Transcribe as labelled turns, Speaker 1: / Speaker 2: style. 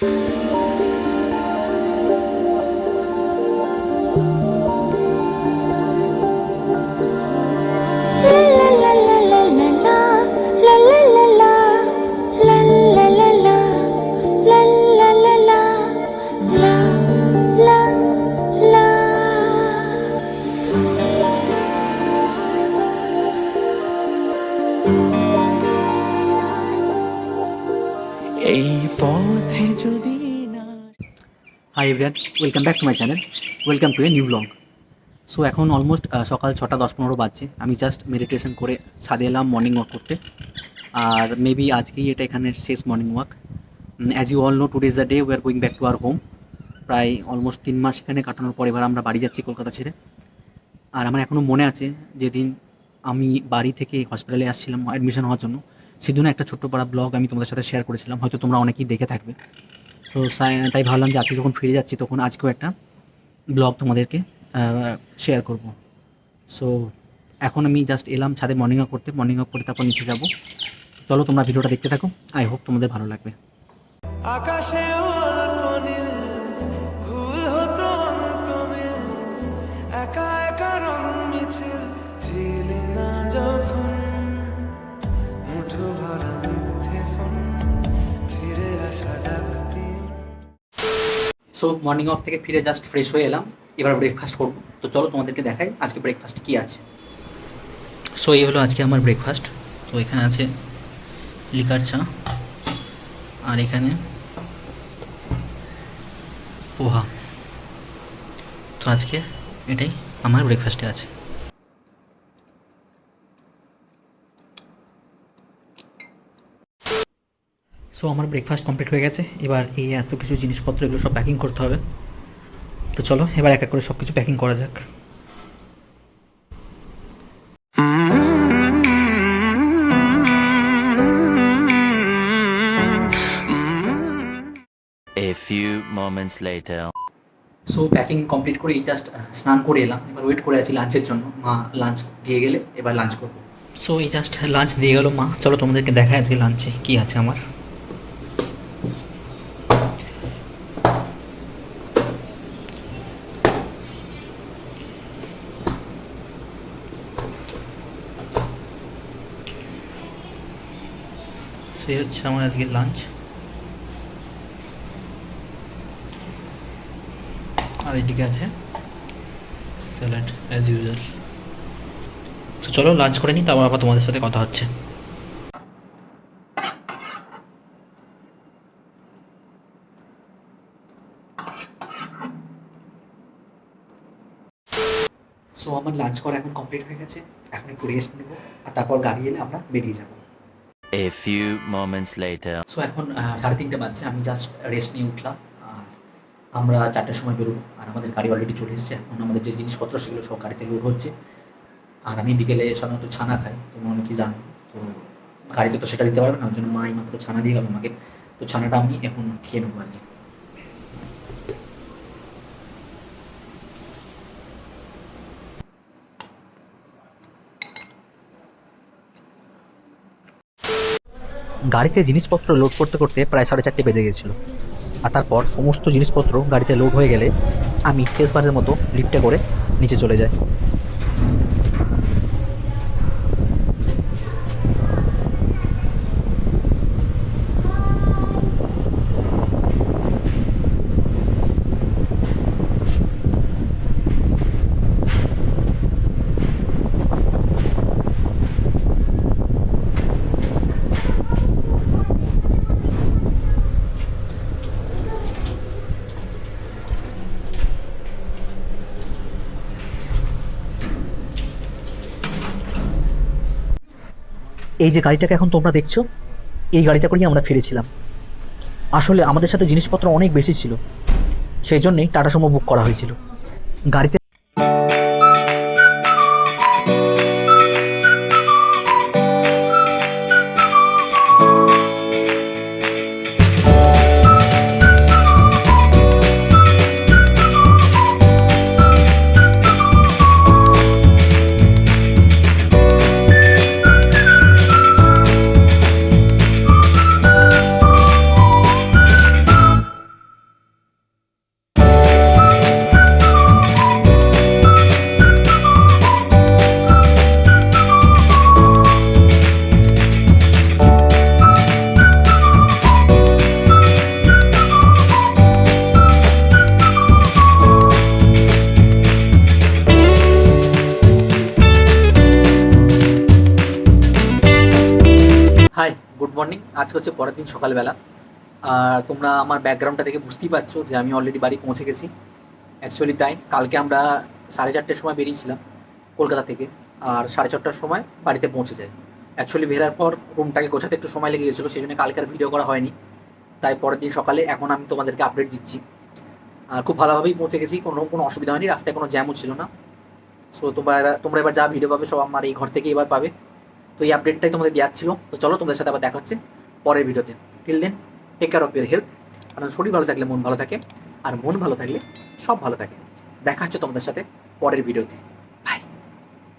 Speaker 1: এই যদি
Speaker 2: hi everyone welcome back to my channel welcome to a new vlog so এখন almost সকাল ছটা দশ পনেরো বাজছে। আমি জাস্ট মেডিটেশন করে ছাদে এলাম মর্নিং ওয়াক করতে। আর মেবি আজকেই এটা এখানে শেষ morning walk as you all know today is the day we are going back to our home প্রায় অলমোস্ট তিন মাস এখানে কাটানোর পর এবার আমরা বাড়ি যাচ্ছি কলকাতা ছেড়ে। আর আমার এখনও মনে আছে যেদিন আমি বাড়ি থেকে হসপিটালে আসছিলাম অ্যাডমিশন হওয়ার জন্য। সেদিন একটা ছোট্ট পাড়া ব্লগ আমি তোমাদের সাথে শেয়ার করেছিলাম, হয়তো তোমরা অনেকেই দেখে থাকবে। তো তাই ভাবলাম যে আজকে যখন ফিরে যাচ্ছি তখন আজকেও একটা ব্লগ তোমাদেরকে শেয়ার করব। সো এখন আমি জাস্ট এলাম ছাদে মর্নিং ওয়াক করতে মর্নিং ওয়াক করে তারপর নিচে যাব। চলো তোমরা ভিডিওটা দেখতে থাকো আই হোপ তোমাদের ভালো লাগবে।
Speaker 1: আকাশে
Speaker 2: সো মর্নিং ওয়াক থেকে ফিরে জাস্ট ফ্রেশ হয়ে এলাম। এবার ব্রেকফাস্ট করব। তো চলো তোমাদেরকে দেখাই আজকে ব্রেকফাস্ট কী আছে। সো এই হলো আজকে আমার ব্রেকফাস্ট তো এখানে আছে লিকার চা। আর এখানে পোহা। তো আজকে এটাই আমার ব্রেকফাস্টে আছে। সো আমার ব্রেকফাস্ট কমপ্লিট হয়ে গেছে। এবার এই এত কিছু জিনিসপত্র এগুলো সব প্যাকিং করতে হবে। তো চলো এবার এক এক করে সব কিছু প্যাকিং করা যাক।
Speaker 3: A few moments later.
Speaker 2: So packing complete করে এই জাস্ট স্নান করে এলাম। এবার ওয়েট করে আছি লাঞ্চের জন্য। মা লাঞ্চ দিয়ে গেলে এবার লাঞ্চ করব। সো এই জাস্ট লাঞ্চ দিয়ে গেলো মা। চলো তোমাদেরকে দেখায় আজকে লাঞ্চে কী আছে আমার। সেই হচ্ছে আমার আজকে লাঞ্চ আর এদিকে আছে স্যালাড অ্যাজ ইউজুয়াল তো চলো লাঞ্চ করে নিই তারপর আবার তোমাদের সাথে কথা হচ্ছে। সো আমার লাঞ্চ করা এখন কমপ্লিট হয়ে গেছে। এখন একটু রেস্ট নেব, আর তারপর গাড়ি এলে আমরা বেরিয়ে যাব।
Speaker 3: A few moments later.
Speaker 2: So এখন সাড়ে তিনটে বাজছে, আমি জাস্ট রেস্ট নিয়ে উঠলাম। আর আমরা চারটার সময় বেরোবো। আর আমাদের গাড়ি অলরেডি চলে এসেছে। এখন আমাদের যে জিনিসপত্র সেগুলো সব গাড়িতে লোড হচ্ছে। আর আমি বিকেলে সাধারণত ছানা খাই, তো তোমরা কি জানো। তো গাড়িতে তো সেটা দিতে পারবে না, ওই জন্য মা মাত্র ছানা দিয়ে গেল আমাকে। তো ছানাটা আমি এখন খেয়ে নেব আর কি। গাড়িতে জিনিসপত্র লোড করতে করতে প্রায় সাড়ে চারটে বেজে গেছিল। আর তারপর সমস্ত জিনিসপত্র গাড়িতে লোড হয়ে গেলে আমি শেষবারের মতো লিফটে করে নিচে চলে যাই। এই যে গাড়িটাকে এখন তোমরা দেখছ, এই গাড়িটা করেই আমরা ফিরেছিলাম। আসলে আমাদের সাথে জিনিসপত্র অনেক বেশি ছিল, সেই জন্যেই টাটা সুমো বুক করা হয়েছিল। গাড়িতে আজকে হচ্ছে পরের দিন সকালবেলা। আর তোমরা আমার ব্যাকগ্রাউন্ডটা দেখে বুঝতেই পারছ যে আমি অলরেডি বাড়ি পৌঁছে গেছি। অ্যাকচুয়ালি তাই, কালকে আমরা সাড়ে চারটের সময় বেরিয়েছিলাম কলকাতা থেকে। আর সাড়ে চারটার সময় বাড়িতে পৌঁছে যাই। অ্যাকচুয়ালি বেরার পর রুমটাকে গোছাতে একটু সময় লেগে গেছিল সেই জন্য কালকে আর ভিডিও করা হয়নি। তাই পরের দিন সকালে এখন আমি তোমাদেরকে আপডেট দিচ্ছি। আর খুব ভালোভাবেই পৌঁছে গেছি, কোনো কোনো অসুবিধা হয়নি, রাস্তায় কোনো জ্যামও ছিল না। সো তোমরা তোমরা এবার যা ভিডিও পাবে সব আমার এই ঘর থেকে এবার পাবে। তো এই আপডেটটাই তোমাদের দেওয়া ছিল তো চলো তোমাদের সাথে আবার দেখা হচ্ছে পরের ভিডিওতে। Till then take care of your health কারণ শরীর ভালো থাকলে মন ভালো থাকে, আর মন ভালো থাকলে সব ভালো থাকে। দেখা হচ্ছে তোমাদের সাথে পরের ভিডিওতে।